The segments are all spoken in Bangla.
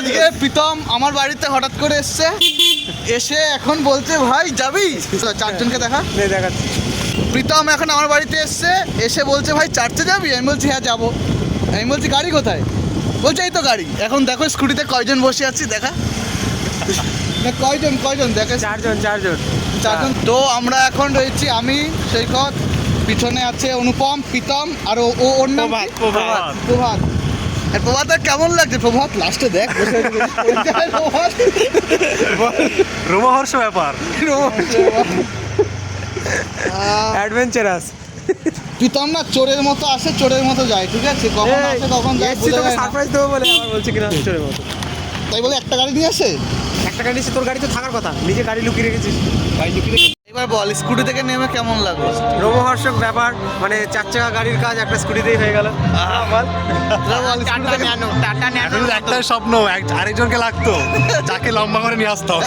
আজকে প্রীতম আমার বাড়িতে হঠাৎ করে এসছে। এসে এখন বলছে ভাই যাবি? চারজনকে দেখা। দেখাচ্ছি। প্রীতম এখন আমার বাড়িতে এসছে এসে বলছে ভাই চার্চে যাবি? আমি বলছি হ্যাঁ যাব। আমি বলছি গাড়ি কোথায়? বলছে এই তো গাড়ি। এখন দেখো স্কুটিতে কয়জন বসে আছি দেখা। না কয়জন কয়জন? দেখে। চারজন চারজন। চারজন। তো আমরা এখন রয়েছি আমি সৈকত পিছনে আছে অনুপম প্রীতম আর ও ওর নাম প্রভাত। প্রভাত। আর প্রভাত কেমন লাগছে? প্রভাত লাস্টে দেখ। প্রভাত রোমহর্ষ ব্যাপার। অ্যাডভেঞ্চারাস প্রীতম না চোরের মতো আসে চোরের মতো যায় ঠিক আছে? কখন আসে কখন যায়। সারপ্রাইজ দেবো বলে আবার বলছি কিনা চোরের মতো। তাই বলে একটা গাড়ি নিয়ে আসে? একটা গাড়ি তোর গাড়ি তো থাকার কথা নিজে গাড়ি লুকিয়ে রেখেছিস। গাড়ি লুকিয়ে এবার বল স্কুটি থেকে নেমে কেমন লাগল? রোমহর্ষক ব্যাপার মানে চার চাকা গাড়ির কাজ একটা স্কুটিতেই হয়ে গেল। তো একটাই স্বপ্ন এক- আরেকজনকে লাগতো। যাকে লম্বা করে নিয়ে আসতাম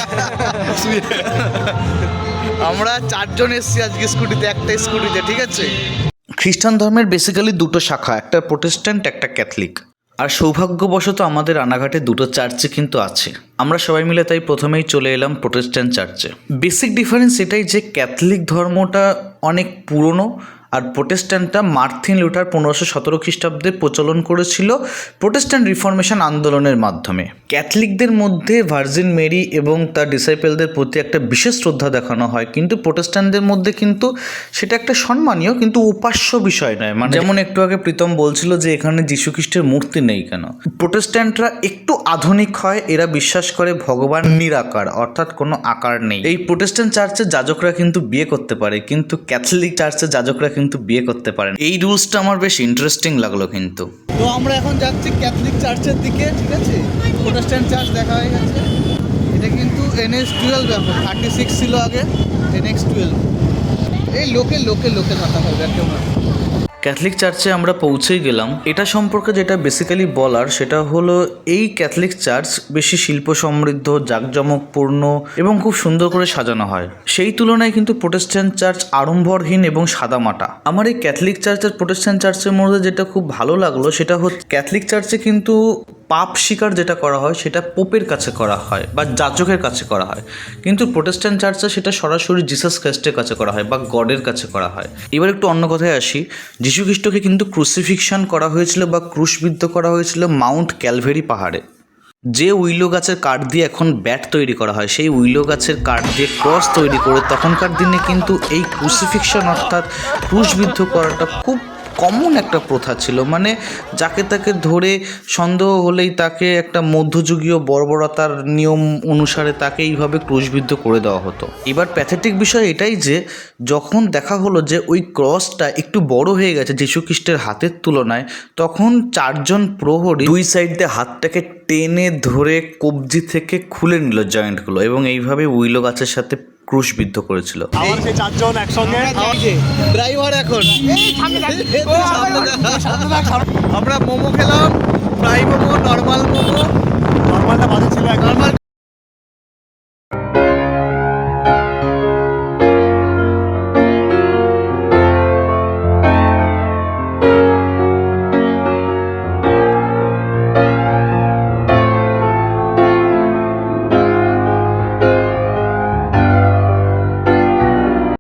আমরা চারজন এসেছি আজকে স্কুটিতে একটা স্কুটিতে ঠিক আছে? খ্রিস্টান ধর্মের বেসিক্যালি দুটো শাখা একটা প্রোটেস্ট্যান্ট একটা ক্যাথলিক। আর সৌভাগ্যবশত আমাদের রানাঘাটে দুটো চার্চে কিন্তু আছে। আমরা সবাই মিলে তাই প্রথমেই চলে এলাম প্রোটেস্ট্যান্ট চার্চে। বেসিক ডিফারেন্স এটাই যে ক্যাথলিক ধর্মটা অনেক পুরনো আর প্রোটেস্ট্যান্টটা মার্থিন লুটার পনেরোশো সতেরো খ্রিস্টাব্দে প্রচলন করেছিল প্রোটেস্ট্যান্ট রিফরমেশন আন্দোলনের মাধ্যমে। ক্যাথলিকদের মধ্যে ভার্জিন মেরি এবং তার ডিসাইপেলদের প্রতি একটা বিশেষ শ্রদ্ধা দেখানো হয়। কিন্তু প্রোটেস্ট্যান্টদের মধ্যে কিন্তু সেটা একটা সম্মানীয় কিন্তু উপাস্য বিষয় নয়। মানে যেমন একটু আগে প্রীতম বলছিল যে এখানে যীশু খ্রিস্টের মূর্তি নেই কেন? প্রোটেস্ট্যান্টরা একটু আধুনিক হয়, এরা বিশ্বাস করে ভগবান নিরাকার, অর্থাৎ কোনো আকার নেই। এই প্রোটেস্ট্যান্ট চার্চের যাজকরা কিন্তু বিয়ে করতে পারে, কিন্তু ক্যাথলিক চার্চের যাজকরা কিন্তু বিয়ে করতে পারেন। এই রুলসটা আমার বেশ ইন্টারেস্টিং লাগল কিন্তু। তো আমরা এখন যাচ্ছি ক্যাথলিক চার্চের দিকে, ঠিক আছে? প্রোটেস্ট্যান্ট চার্চ দেখা হয়ে গেছে। এটা কিন্তু এনএস টুয়েলভ ব্যাপার। থার্টি সিক্স ছিল আগে এনএক্স টুয়েলভ এই লোকে লোকে লোকে কথা হবে আর কেউ না। ক্যাথলিক চার্চে আমরা পৌঁছেই গেলাম। এটা সম্পর্কে যেটা বেসিক্যালি বলার, সেটা হলো এই ক্যাথলিক চার্চ বেশি শিল্প সমৃদ্ধ জাঁকজমকপূর্ণ এবং খুব সুন্দর করে সাজানো হয়। সেই তুলনায় কিন্তু প্রোটেস্ট্যান্ট চার্চ আড়ম্বরহীন এবং সাদামাটা। আমার এই ক্যাথলিক চার্চ আর প্রোটেস্ট্যান্ট চার্চের মধ্যে যেটা খুব ভালো লাগল, সেটা হচ্ছে ক্যাথলিক চার্চে কিন্তু পাপ স্বীকার যেটা করা হয়, সেটা পোপের কাছে করা হয় বা যাজকের কাছে করা হয়। কিন্তু প্রোটেস্ট্যান্ট চার্চে সেটা সরাসরি জিসাস খ্রিস্টের কাছে করা হয় বা গডের কাছে করা হয়। এবার একটু অন্য কথায় আসি। যীশু খ্রিস্টকে কিন্তু ক্রুসিফিকশন করা হয়েছিল বা ক্রুশবিদ্ধ করা হয়েছিল মাউন্ট ক্যালভেরি পাহাড়ে। যে উইলো গাছের কাঠ দিয়ে এখন ব্যাট তৈরি করা হয়, সেই উইলো গাছের কাঠ দিয়ে ক্রস তৈরি করে তখনকার দিনে কিন্তু এই ক্রুসিফিকশন অর্থাৎ ক্রুশবিদ্ধ করাটা খুব কমন একটা প্রথা ছিল মানে যাকে তাকে ধরে সন্দেহ হলেই তাকে একটা মধ্যযুগীয় বর্বরতার নিয়ম অনুসারে তাকে এইভাবে ক্রুশবিদ্ধ করে দেওয়া হতো। এবার প্যাথেটিক বিষয় এটাই যে, যখন দেখা হলো যে ওই ক্রসটা একটু বড় হয়ে গেছে যীশু খ্রিস্টের হাতের তুলনায়, তখন চারজন প্রহরী দুই সাইড দিয়ে হাতটাকে টেনে ধরে কবজি থেকে খুলে নিল জয়েন্টগুলো এবং এইভাবে উইলো গাছের সাথে ক্রুশবিদ্ধ করেছিল। আমার সেই চারজন একসঙ্গে ড্রাইভার এখন। সামনে আমরা মোমো খেলাম ফ্রাই মোমো নর্মাল মোমো। নর্মালটা বাজে ছিল নর্মাল